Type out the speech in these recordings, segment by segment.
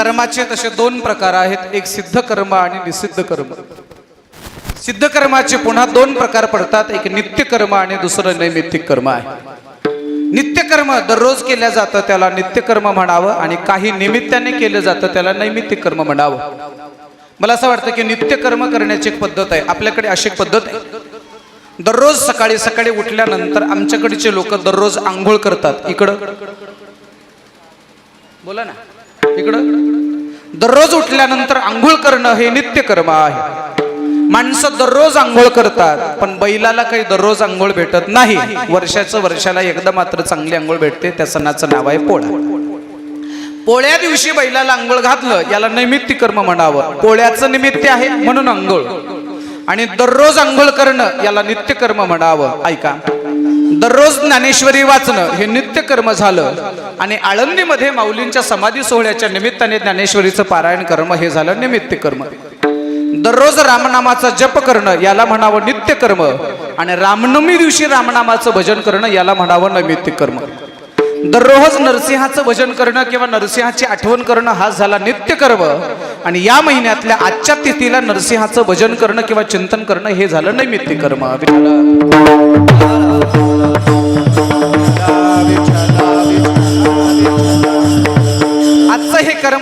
कर्माचे तसे दोन प्रकार आहेत. एक सिद्ध कर्म आणि निषिद्ध कर्म. सिद्ध कर्माचे पुन्हा दोन प्रकार पडतात. एक नित्य कर्म आणि दुसरं नैमित्तिक कर्म आहे. नित्यकर्म दररोज केलं जातं त्याला नित्यकर्म म्हणावं आणि काही निमित्ताने केलं जातं त्याला नैमित्तिक कर्म म्हणावं. मला असं वाटतं की नित्यकर्म करण्याची एक पद्धत आहे. आपल्याकडे अशी एक पद्धत आहे. दररोज सकाळी सकाळी उठल्यानंतर आमच्याकडचे लोक दररोज आंघोळ करतात. इकडं. बोला ना. इकडं. दररोज उठल्यानंतर आंघोळ करणं हे नित्यकर्म आहे. माणसं दररोज आंघोळ करतात पण बैलाला काही दररोज आंघोळ भेटत नाही. वर्षाचं वर्षाला एकदा मात्र चांगली आंघोळ भेटते त्या सणाचं नाव आहे पोळा. पोळ्या दिवशी बैलाला आंघोळ घातलं याला नैमित्त कर्म म्हणावं. पोळ्याचं निमित्त आहे म्हणून आंघोळ. आणि दररोज आंघोळ करणं याला नित्यकर्म म्हणावं. ऐका. दररोज ज्ञानेश्वरी वाचणं हे नित्यकर्म झालं. आणि आळंदीमध्ये माऊलींच्या समाधी सोहळ्याच्या निमित्ताने ज्ञानेश्वरीचं पारायण कर्म हे झालं निमित्त कर्म दररोज रामनामाचा जप करणं याला म्हणावं नित्य कर्म आणि रामनवमी दिवशी रामनामाचं भजन करणं याला म्हणावं नैमित्तिक कर्म. दररोज नरसिंहाचं भजन करणं किंवा नरसिंहाची आठवण करणं हा झाला नित्य कर्म आणि या महिन्यातल्या आजच्या तिथीला नरसिंहाचं भजन करणं किंवा चिंतन करणं हे झालं नैमित्तिक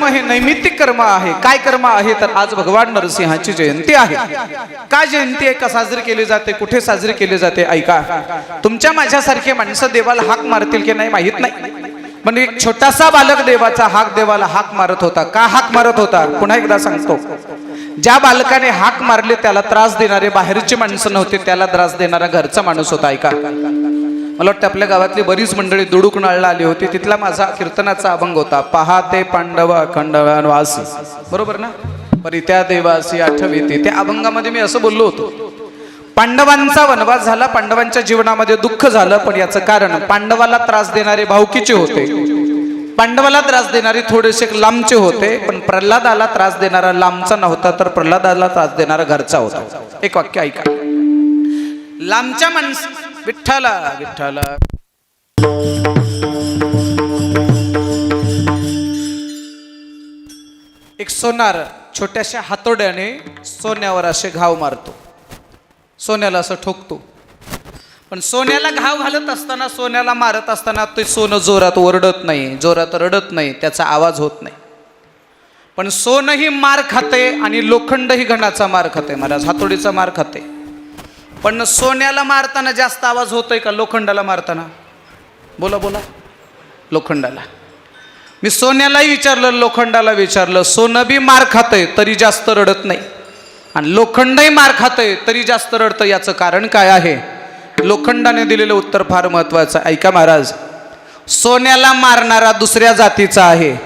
हे नैमित्तिक कर्म आहे. काय कर्म आहे? तर आज भगवान नरसिंहाची जयंती आहे. का जयंती आहे? का साजरी केली जाते? कुठे साजरी केली जाते? ऐका. तुमच्या माझ्यासारखे माणसं देवाला हाक मारतील की नाही माहीत नाही. म्हणजे एक छोटासा बालक देवाचा हाक देवाला हाक मारत होता. का हाक मारत होता? पुन्हा एकदा सांगतो. ज्या बालकाने हाक मारले त्याला त्रास देणारे बाहेरची माणसं नव्हते त्याला त्रास देणारा घरचा माणूस होता. ऐका. मला वाटतं आपल्या गावातली बरीच मंडळी दुडूक नाळला आली होती. तिथला माझा कीर्तनाचा अभंग होता पहाते पांडव अखंडवान वासी बरोबर ना? परित्या देवासी आठवीते. त्या अभंगामध्ये मी असं बोललो होतो पांडवांचा वनवास झाला पांडवांच्या जीवनामध्ये दुःख झालं पण याचं कारण पांडवाला त्रास देणारे भावकीचे होते. पांडवाला त्रास देणारे थोडेसे लांबचे होते पण प्रल्हादाला त्रास देणारा लांबचा नव्हता तर प्रल्हादाला त्रास देणारा घरचा होता. एक वाक्य ऐका. लांबच्या माणस विठ्ठल विठ्ठल. एक सोनार छोट्याशा हातोड्याने सोन्यावर असे घाव मारतो. सोन्याला असं ठोकतो. पण सोन्याला घाव घालत असताना सोन्याला मारत असताना ते सोनं जोरात ओरडत नाही जोरात रडत नाही त्याचा आवाज होत नाही. पण सोनंही मार खाते आणि लोखंडही घणाचा मार खाते महाराज हातोडीचा मार खाते. पण सोन्याला मारताना जास्त आवाज होतोय का लोखंडाला मारताना? बोला बोला. लोखंडाला. मी सोन्यालाही विचारलं लोखंडाला विचारलं. सोनं बी मार खातंय तरी जास्त रडत नाही. आणि लोखंडही मार खातंय तरी जास्त रडतं. याचं कारण काय आहे? लोखंडाने दिलेलं उत्तर फार महत्वाचं आहे. ऐका महाराज. सोन्याला मारणारा दुसऱ्या जातीचा आहे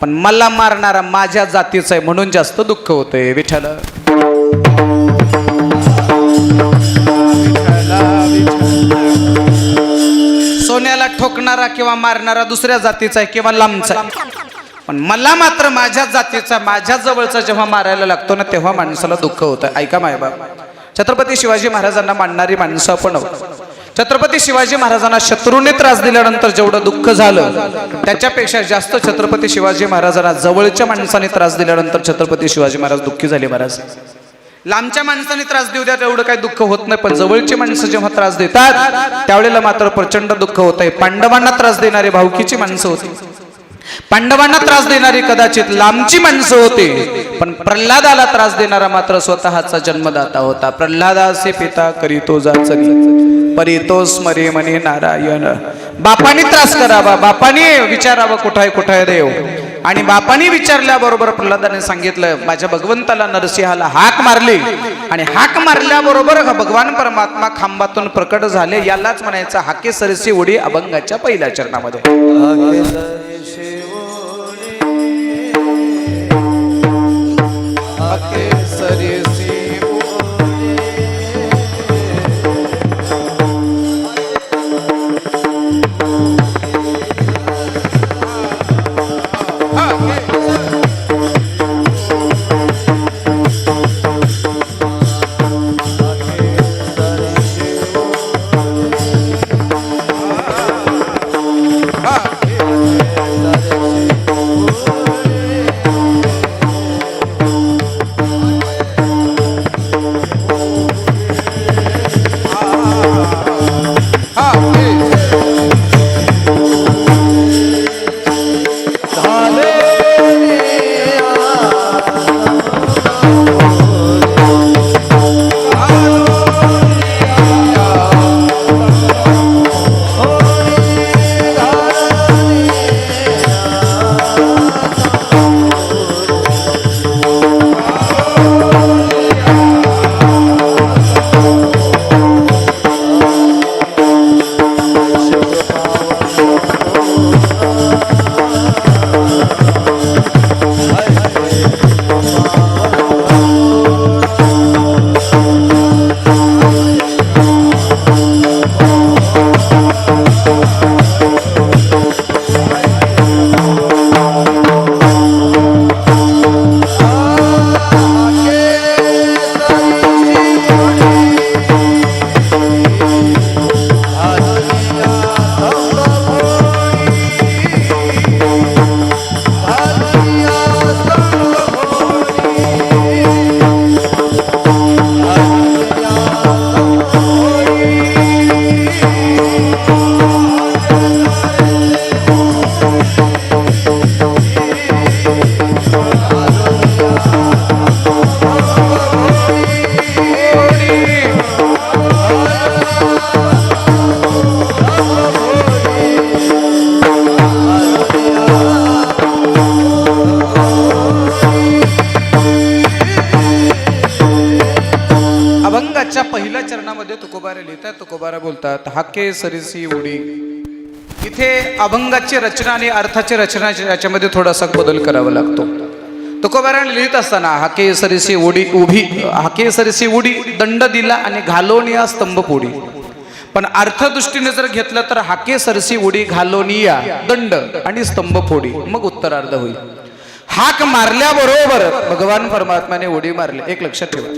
पण मला मारणारा माझ्या जातीचा आहे. म्हणून जास्त दुःख होतंय. विठ्ठल. सोन्याला ठोकणारा किंवा मारणारा दुसऱ्या जातीचा आहे किंवा लांबचा पण मला मात्र माझ्या जातीचा माझ्या जवळचा जेव्हा मारायला लागतो ना तेव्हा माणसाला दुःख होतं. ऐका मायबाप छत्रपती शिवाजी महाराजांना मानणारी माणसं आपण छत्रपती शिवाजी महाराजांना शत्रूने त्रास दिल्यानंतर जेवढं दुःख झालं त्याच्यापेक्षा जास्त छत्रपती शिवाजी महाराजांना जवळच्या माणसाने त्रास दिल्यानंतर छत्रपती शिवाजी महाराज दुःखी झाले महाराज. लांबच्या माणसाने त्रास देऊ द्या तेवढं काही दुःख होत नाही. पण जवळची माणसं जेव्हा त्रास देतात त्यावेळेला मात्र प्रचंड दुःख होत आहे. पांडवांना त्रास देणारी भावकीची माणसं होती. पांडवांना त्रास देणारी कदाचित लांबची माणसं होती. पण प्रल्हादाला त्रास देणारा मात्र स्वतःचा जन्मदाता होता. प्रल्हादाचे पिता करीतो जाचनी परितो स्मरे मने नारायण. बापानी त्रास करावा. बापानी विचारावं कुठाय कुठाय देव. आणि बापाने विचारल्याबरोबर प्रल्हादाने सांगितलं माझ्या भगवंताला नरसिंहाला हाक मारली. आणि हाक मारल्याबरोबर भगवान परमात्मा खांबातून प्रकट झाले. यालाच म्हणायचं हाके सरसी उडी अभंगाच्या पहिल्या चरणामध्ये. अभंगाच्या पहिल्या चरणामध्ये तुकोबारा लिहितात. तुकोबारा बोलतात हाके सरिसी उडी. इथे अभंगाची रचना आणि अर्थाची रचना याच्यामध्ये थोडासा बदल करावा लागतो. तुकोबाराने लिहित असताना हाके सरिसी उडी उभी हाके सरिसी उडी दंड दिला आणि घालोनिया स्तंभ पोडी पण अर्थदृष्टीने जर घेतलं तर हाके सरसी उडी घालोनिया दंड आणि स्तंभ फोडी. मग उत्तरार्ध होईल. हाक मारल्याबरोबर भगवान परमात्म्याने उडी मारली. एक लक्षात ठेवा.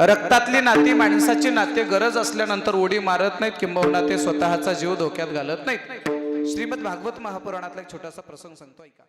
रक्तातली नाती माणसाची नाते गरज असल्यानंतर उडी मारत नाहीत किंबहुना ते स्वतःचा जीव धोक्यात घालत नाहीत. श्रीमद भागवत महापुराणातला एक छोटासा प्रसंग सांगतो ऐका.